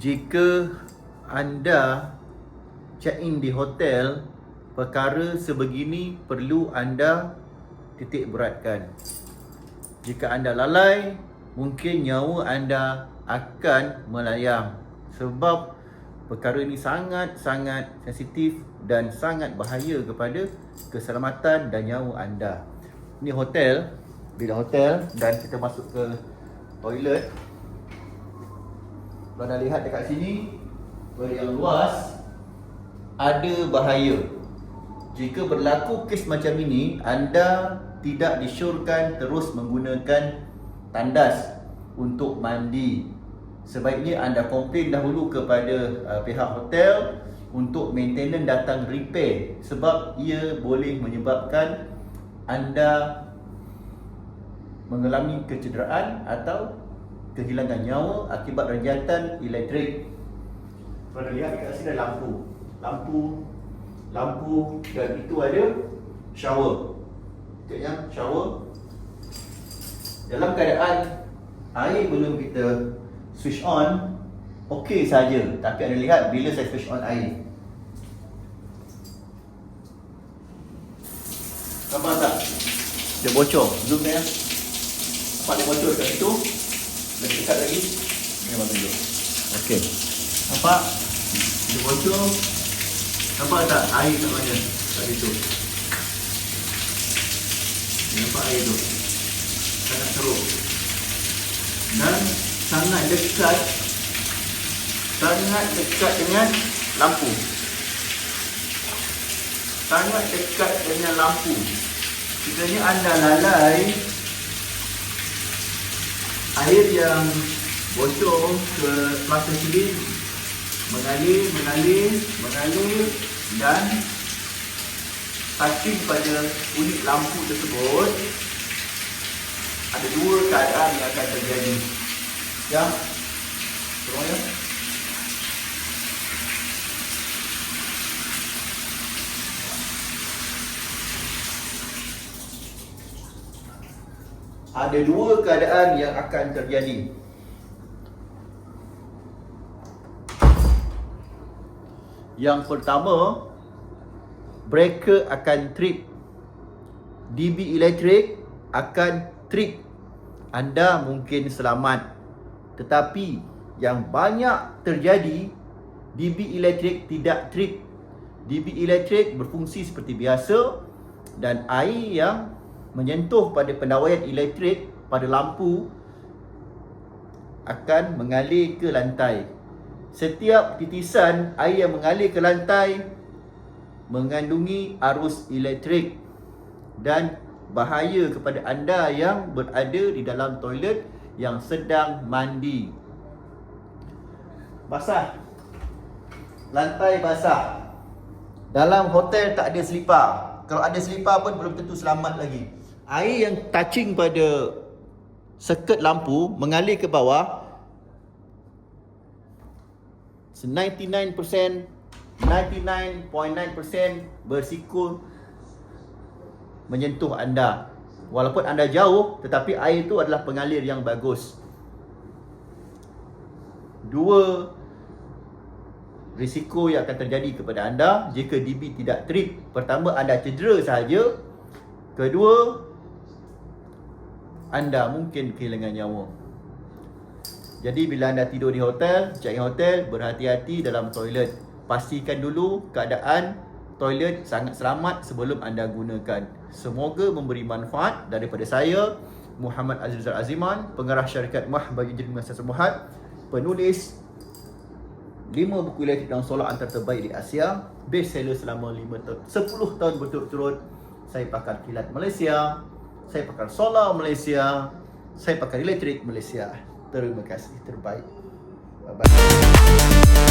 jika anda check-in di hotel, perkara sebegini perlu anda titik beratkan. Jika anda lalai, mungkin nyawa anda akan melayang. Sebab perkara ini sangat-sangat sensitif dan sangat bahaya kepada keselamatan dan nyawa anda. Ini hotel, bila hotel dan kita masuk ke toilet. Kalau anda lihat dekat sini, toilet yang luas, ada bahaya. Jika berlaku kes macam ini, anda tidak disyorkan terus menggunakan tandas untuk mandi. Sebaiknya anda komplain dahulu kepada uh, pihak hotel untuk maintenance datang repair sebab ia boleh menyebabkan anda mengalami kecederaan atau kehilangan nyawa akibat rejatan elektrik. Anda lihat dekat sini ada lampu. Lampu lampu dan itu ada shower. Okey ya, shower. Dalam keadaan air belum kita switch on, okey saja. Tapi anda lihat bila saya switch on air. Nampak tak? Dia bocor. Zoom ya. Nampak dia bocor kat situ. Dekat lagi. Ini abang tunjuk. Okey. Nampak? Dia bocor. Nampak tak air kat mana? Kat situ. Nampak air tu? Sangat teruk. Dan sangat dekat sangat dekat dengan lampu. Sangat dekat dengan lampu. Sekiranya anda lalai air yang bocor ke plug silin mengalir, mengalir, mengalir dan touching pada unit lampu tersebut ada dua keadaan yang akan terjadi. Ya. Tolong ya. Ada dua keadaan yang akan terjadi. Yang pertama, breaker akan trip. DB elektrik akan trip. Anda mungkin selamat. Tetapi yang banyak terjadi, DB elektrik tidak trip. DB elektrik berfungsi seperti biasa dan air yang menyentuh pada pendawaian elektrik pada lampu akan mengalir ke lantai. Setiap titisan air yang mengalir ke lantai mengandungi arus elektrik dan bahaya kepada anda yang berada di dalam toilet yang sedang mandi. Basah. Lantai basah. Dalam hotel tak ada selipar. Kalau ada selipar pun belum tentu selamat lagi. Air yang touching pada seket lampu mengalir ke bawah 99% 99.9% bersiko menyentuh anda. Walaupun anda jauh tetapi air itu adalah pengalir yang bagus. Dua risiko yang akan terjadi kepada anda jika DB tidak trip. Pertama anda cedera sahaja. Kedua anda mungkin kehilangan nyawa. Jadi bila anda tidur di hotel, check-in hotel, berhati-hati dalam toilet. Pastikan dulu keadaan toilet sangat selamat sebelum anda gunakan. Semoga memberi manfaat daripada saya, Muhammad Azizul Aziman, pengarah syarikat Mah bagi Jadi Masa Semuhat, penulis 5 buku elektrik dan solar antara terbaik di Asia, best seller selama 5 tahun, 10 tahun berturut-turut. Saya pakar kilat Malaysia, saya pakar solar Malaysia, saya pakar elektrik Malaysia. Terima kasih, terbaik. Bye-bye.